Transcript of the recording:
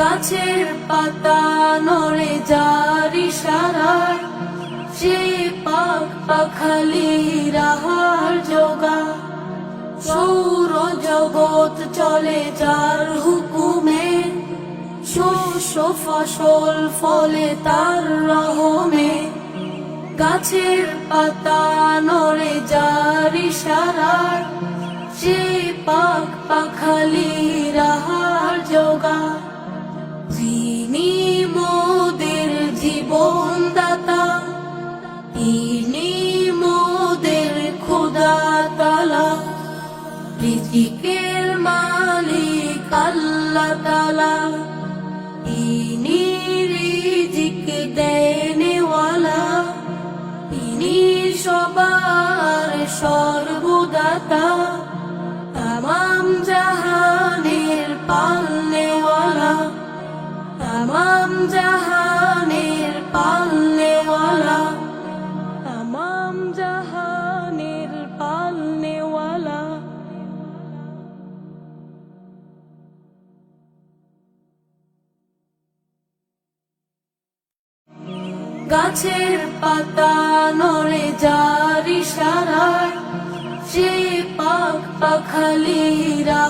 গাছের পাতা নড়ে যারি সারায় সে পাক পাখালি রাহার যোগা সৌর জগৎ চলে যার হুকুমে, শস্য ফসল ফলে তার রহমে। গাছের পাতা নড়ে যার ইশারায়, সে পাক পাখালি রাহার যোগা রিজিকের মালিক আল্লাহ তালা তিনি রিজিক দেনেওয়ালা। তিনি সবার সর্বদাতা। তামাম জাহানের পালনেওয়ালা। তামাম জাহানের গাছের পাতা নড়ে যার ইশারায় সে পাক পাখালি রাহার যোগা